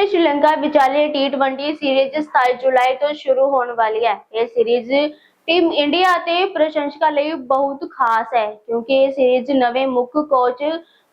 ਅਤੇ ਸ਼੍ਰੀਲੰਕਾ ਵਿਚਾਲੇ T20 series 27 ਜੁਲਾਈ ਤੋਂ ਸ਼ੁਰੂ ਹੋਣ ਵਾਲੀ ਹੈ। ਇਹ ਸੀਰੀਜ਼ ਟੀਮ ਇੰਡੀਆ ਅਤੇ ਪ੍ਰਸ਼ੰਸਕਾਂ ਲਈ ਬਹੁਤ ਖਾਸ ਹੈ, ਕਿਉਂਕਿ ਇਹ ਸੀਰੀਜ਼ ਨਵੇਂ ਮੁੱਖ ਕੋਚ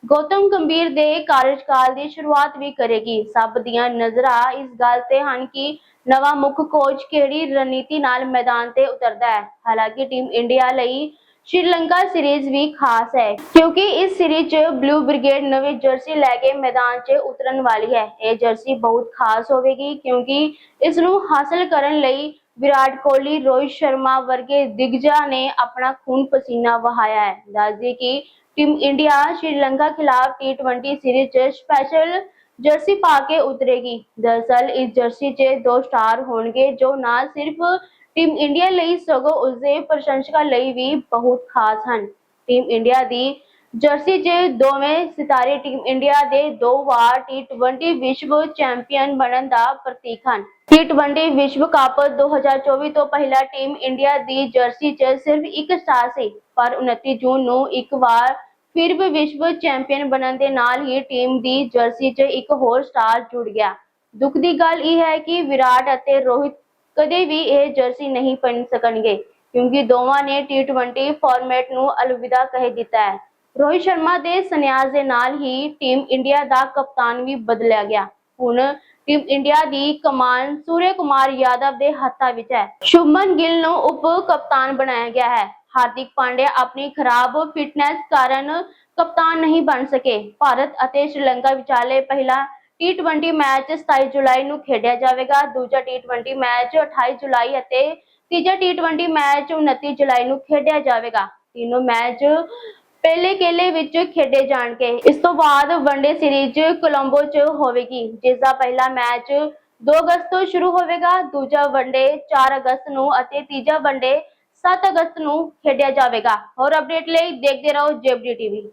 ਗੌਤਮ ਗੰਭੀਰ ਦੇ ਕਾਰਜਕਾਲ ਦੀ ਸ਼ੁਰੂਆਤ ਵੀ ਕਰੇਗੀ। ਸਭ ਦੀਆਂ ਨਜ਼ਰਾਂ ਇਸ ਗੱਲ ਤੇ ਹਨ ਕਿ ਨਵਾਂ ਮੁੱਖ ਕੋਚ ਕਿਹੜੀ ਰਣਨੀਤੀ ਨਾਲ ਮੈਦਾਨ ਤੇ ਉਤਰਦਾ ਹੈ। ਹਾਲਾਂਕਿ ਟੀਮ ਇੰਡੀਆ ਲਈ ਸ਼੍ਰੀਲੰਕਾ ਸੀਰੀਜ਼ ਵੀ ਖਾਸ ਹੈ, ਕਿਉਂਕਿ ਇਸ ਸੀਰੀਜ਼ 'ਚ ਬਲੂ ਬ੍ਰਿਗੇਡ ਨਵੀਂ ਜਰਸੀ ਲੈ ਕੇ ਮੈਦਾਨ 'ਚ ਉਤਰਨ ਵਾਲੀ ਹੈ। ਇਹ ਜਰਸੀ ਬਹੁਤ ਖਾਸ ਹੋਵੇਗੀ, ਕਿਉਂਕਿ ਇਸ ਨੂੰ ਹਾਸਲ ਕਰਨ ਲਈ ਵਿਰਾਟ ਕੋਹਲੀ, ਰੋਹਿਤ ਸ਼ਰਮਾ ਵਰਗੇ ਦਿਗਜਾਂ ਨੇ ਆਪਣਾ ਖੂਨ ਪਸੀਨਾ ਵਹਾਇਆ ਹੈ। ਦੱਸਦੇ ਕਿ ਟੀਮ ਇੰਡੀਆ ਸ਼੍ਰੀਲੰਕਾ ਖਿਲਾਫ T20 ਸੀਰੀਜ਼ 'ਚ ਸਪੈਸ਼ਲ ਜਰਸੀ ਪਾ ਕੇ ਉਤਰੇਗੀ। ਦਰਅਸਲ ਇਸ ਜਰਸੀ 'ਚ ਦੋ ਸਟਾਰ ਹੋਣਗੇ, ਜੋ ਨਾ ਸਿਰਫ ਟੀਮ ਇੰਡੀਆ ਲਈ, ਸਗੋਂ ਉਸਦੇ ਪ੍ਰਸ਼ੰਸਕਾਂ ਲਈ ਵੀ ਬਹੁਤ ਖਾਸ ਹਨ। ਟੀਮ ਇੰਡੀਆ ਦੀ ਜਰਸੀ 'ਚ ਦੋਵੇਂ ਸਿਤਾਰੇ ਟੀਮ ਇੰਡੀਆ ਦੇ ਦੋ ਵਾਰ T20 ਵਿਸ਼ਵ ਚੈਂਪੀਅਨ ਬਣਨ ਦਾ ਪ੍ਰਤੀਕ ਹਨ। T20 ਵਿਸ਼ਵ ਕੱਪ 2024 ਤੋਂ ਪਹਿਲਾਂ ਟੀਮ ਇੰਡੀਆ ਦੀ ਜਰਸੀ 'ਚ ਸਿਰਫ ਇੱਕ ਸਟਾਰ ਸੀ, ਪਰ 29 ਜੂਨ ਨੂੰ ਇੱਕ ਵਾਰ ਫਿਰ ਵੀ ਵਿਸ਼ਵ ਚੈਂਪੀਅਨ ਬਣਨ ਦੇ ਨਾਲ ਹੀ ਟੀਮ ਦੀ ਜਰਸੀ 'ਚ ਇੱਕ ਹੋਰ ਸਟਾਰ ਜੁੜ ਗਿਆ। ਦੁੱਖ ਦੀ ਗੱਲ ਇਹ ਹੈ ਕਿ ਵਿਰਾਟ ਅਤੇ ਰੋਹਿਤ ਕਦੇ ਵੀ ਇਹ ਜਰਸੀ ਨਹੀਂ ਪਹਿਨ ਸਕਣਗੇ, ਕਿਉਂਕਿ ਦੋਵਾਂ ਨੇ T20 ਫਾਰਮੈਟ ਨੂੰ ਅਲਵਿਦਾ ਕਹਿ ਦਿੱਤਾ ਹੈ। ਰੋਹਿਤ ਸ਼ਰਮਾ ਦੇ ਸੰਨਿਆਸ ਦੇ ਨਾਲ ਹੀ ਟੀਮ ਇੰਡੀਆ ਦਾ ਕਪਤਾਨ ਵੀ ਬਦਲਿਆ ਗਿਆ। ਹੁਣ ਟੀਮ ਇੰਡੀਆ ਦੀ ਕਮਾਨ ਸੂਰਯ ਕੁਮਾਰ ਯਾਦਵ ਦੇ ਹੱਥਾਂ ਵਿੱਚ ਹੈ। ਸ਼ੁਭਮਨ ਗਿੱਲ ਨੂੰ ਉਪ ਕਪਤਾਨ ਬਣਾਇਆ ਗਿਆ ਹੈ। ਹਾਰਦਿਕ ਪਾਂਡਿਆ ਆਪਣੀ ਖਰਾਬ ਫਿਟਨੈਸ ਕਾਰਨ ਕਪਤਾਨ ਨਹੀਂ ਬਣ ਸਕੇ। ਭਾਰਤ ਅਤੇ ਸ਼੍ਰੀਲੰਕਾ ਵਿਚਾਲੇ ਪਹਿਲਾ T20 ਮੈਚ 27 ਜੁਲਾਈ ਨੂੰ ਖੇਡਿਆ ਜਾਵੇਗਾ। ਦੂਜਾ T20 ਮੈਚ 28 ਜੁਲਾਈ ਅਤੇ ਤੀਜਾ T20 ਮੈਚ 29 ਜੁਲਾਈ ਨੂੰ ਖੇਡਿਆ ਜਾਵੇਗਾ। ਤਿੰਨੋਂ ਮੈਚ ਪਹਿਲੇ ਕੇਲੇ ਵਿੱਚ ਖੇਡੇ ਜਾਣਗੇ। ਇਸ ਤੋਂ ਬਾਅਦ ਵਨਡੇ ਸੀਰੀਜ਼ ਕੋਲੰਬੋ 'ਚ ਹੋਵੇਗੀ ਜਿਸ ਦਾ ਪਹਿਲਾ ਮੈਚ 2 ਅਗਸਤ ਤੋਂ ਸ਼ੁਰੂ ਹੋਵੇਗਾ। ਦੂਜਾ ਵਨਡੇ 4 ਅਗਸਤ ਨੂੰ ਅਤੇ ਤੀਜਾ ਵਨਡੇ 7 ਅਗਸਤ ਨੂੰ ਖੇਡਿਆ ਜਾਵੇਗਾ। ਹੋਰ ਅਪਡੇਟ ਲਈ ਦੇਖਦੇ ਰਹੋ ਜੇਬਡੀ ਟੀਵੀ।